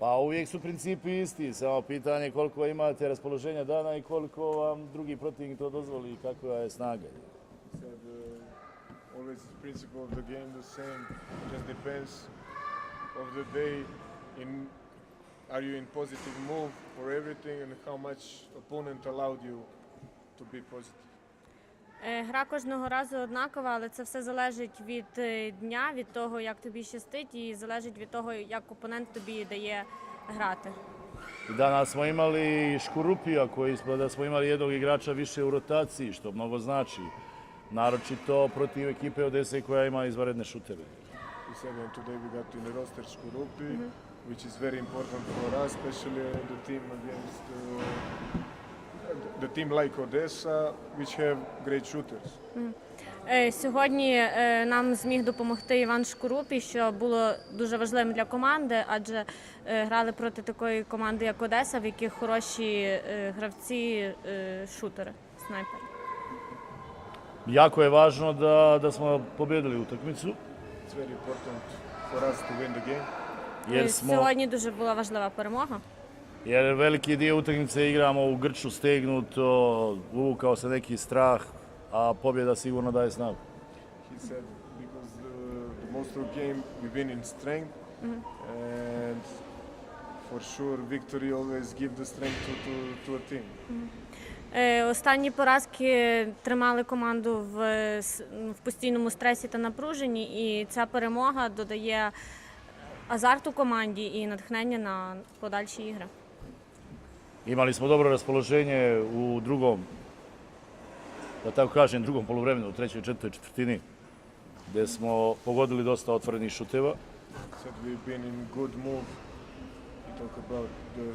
Pa uvijek su principi isti, samo pitanje koliko imate raspoloženja dana i koliko vam drugi protivnik to dozvoli i kakva je snaga. uh, always the principle of the game the same. Just depends of the day. In are you in positive move for everything and how much opponent allowed you to be positive. Е, Гра кожного разу однакова, але це все залежить від е, дня, від того, як тобі щастить, і залежить від того, як опонент тобі дає грати. Danas smo imali Škurupija koji smo, da smo imali jednog igrača više u rotaciji, što mnogo znači. Naročito protiv ekipe Odese koja ima izvanredne šutere. And today we got in the roster Skurupi, which is very important for us, especially the team against uh, the team like Odessa, which have great shooters. Е, Сьогодні е, нам зміг допомогти Іван Шкурупі, що було дуже важливим для команди, адже е, грали проти такої команди, як Одеса, в яких хороші гравці, шутери, снайпери. Jako je važno da, da smo pobjedili utakmicu, It's very important for us to win the game. Jer smo, Сьогодні дуже була важлива перемога. Jer veliki dio utakmice igramo u grču stegnuto, uvukao se neki strah, a pobjeda sigurno daje snagu. He said because the, the most of game we win in strength, and for sure victory always give the strength to, to, to a team. Е, Останні поразки тримали команду в, в постійному стресі та напруженні, і ця перемога додає азарту команді і натхнення на подальші ігри. Imali smo dobro raspoloženje u drugom, da tako kažem, drugom poluvremenu, u trećoj četvrtoj četvrtini, gdje smo pogodili dosta otvorenih šuteva. Said we've been in good move. We talk about the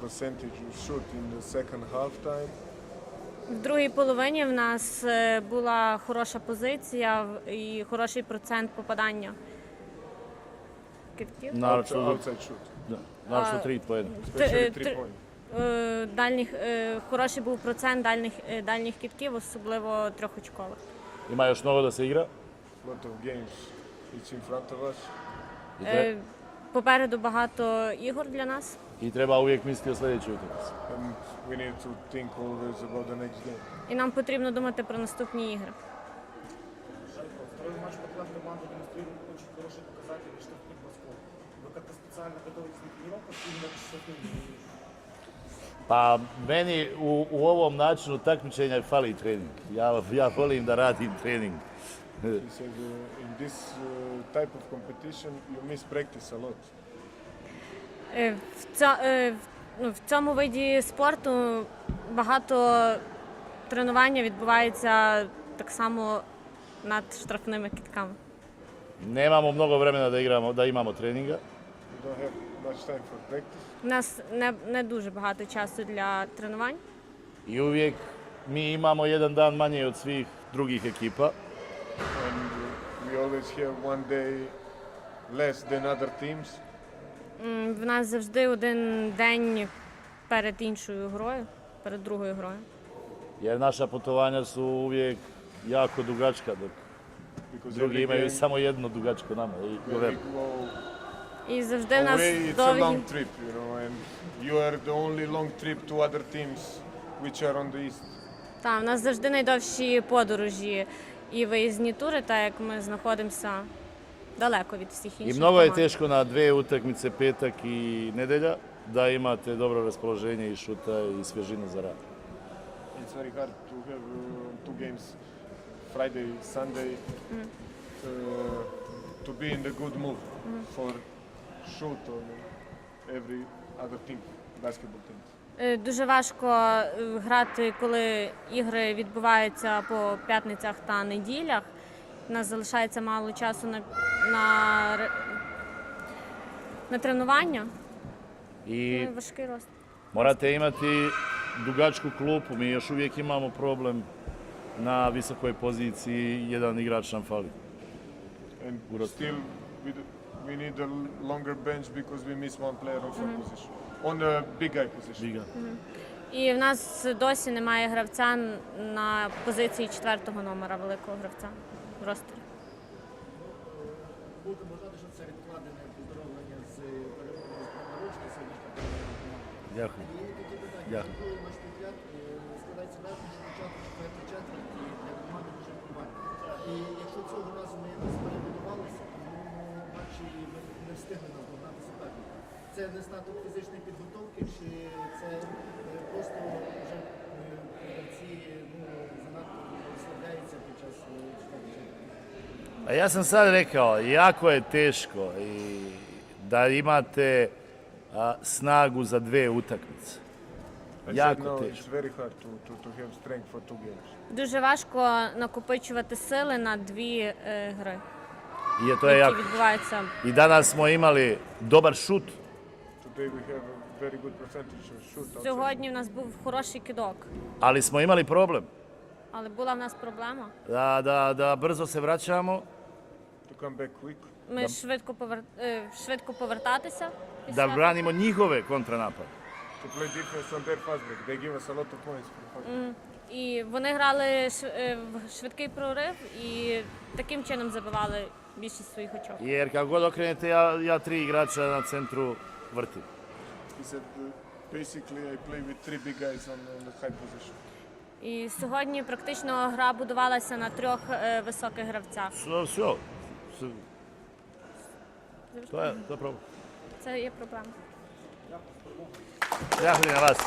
percentage of shoot in the second half time. В другій половині в нас е, була хороша позиція і хороший процент попадання. Naročito, outside shoot, da, naročito tri poena. especially е, three point. Е, Дальніх, е, хороший був процент дальніх, е, дальніх китків, особливо трьохочкових. Ima još mnogo da se igra. lot of games. It's in front of us. I, tre- Е, Попереду багато ігор для нас. I treba uvijek misliti o sljedećoj utakmici. And we need to think always about the next game. І нам потрібно думати про наступні ігри. Второй матч подряд команда демонстрирует очень хорошие показатели штрафных бросков. Вы как-то специально готовитесь на тренировках именно к штрафным? Pa meni u, u ovom načinu takmičenja fali trening. Ja, ja volim da radim trening. Said uh, in this uh, type of competition you miss practice a lot. Е, В, ця, е, в- ну, в цьому виді спорту багато тренування відбувається так само над штрафними кітками. Nemamo mnogo vremena da, igramo, da imamo treninga. У нас не, не дуже багато часу для тренувань. I uvijek mi imamo jedan dan manje od svih drugih ekipa. And uh, we always have one day less than other teams. М, В нас завжди один день перед іншою грою, перед другою грою. Jer naša putovanja su uvijek jako dugačka, dok Because drugi every imaju game, samo jedno dugačko nama. I when we govorimo. go І завжди в нас away, it's a довгі. long trip, you know, and you are the only long trip to other teams which are on the east. Так, в нас завжди найдовші подорожі і виїзні тури, так як ми знаходимося далеко від всіх I інших. je команд. teško na dve utakmice, petak i nedelja, da imate dobro raspoloženje i šuta i svježinu za rad. It's very hard to have uh, two games, Friday, Sunday, uh, to be in the good mood for shoot on every other team, basketball team. Е, Дуже важко е, грати, коли ігри відбуваються по п'ятницях та неділях. У нас залишається мало часу на, на, ре- на тренування. I Ну, Важкий рост. morate imati dugačku klupu, mi još uvijek imamo problem na visokoj poziciji, jedan igrač nam fali. And Good. still, we, d- we need a longer bench because we miss one player on fourth position, on the big guy position. Liga. І в нас досі немає гравця на позиції четвертого номера великого гравця в ростері. Будемо вважати, що це відкладене поздоровлення з перемогою з праворучки Дякую. Дякую. Другий недостаток фізичної підготовки, чи це е, просто вже е, гравці ну, занадто розслабляються під час е, четвертої четверті? A ja sam sad rekao, jako je teško i da imate a, snagu za dve utakmice. I Jako said, no, it's teško. very hard to, to, to have strength for two games. Дуже важко накопичувати сили на дві е, гри, I je, to je які jako. відбуваються. I danas smo imali dobar šut, Сьогодні в нас був хороший кидок, ali smo imali problem але була в нас проблема. da, da, da brzo se vraćamo, To come back quick. Ми швидко повер... е, швидко повертатися. da після- branimo njihove kontranapade. To play defense on their fast break. They give us a lot of points for fast break. І вони грали ш- е, в швидкий прорив і таким чином забивали більшість своїх очок. Jer kako god okrenete, ja, ja tri igrača na centru vrtim. He said, uh, basically I play with three big guys on, on the high position. І сьогодні практично гра будувалася на трьох е, високих гравцях. To je, to je problem. Це є проблема. Дякую на вас.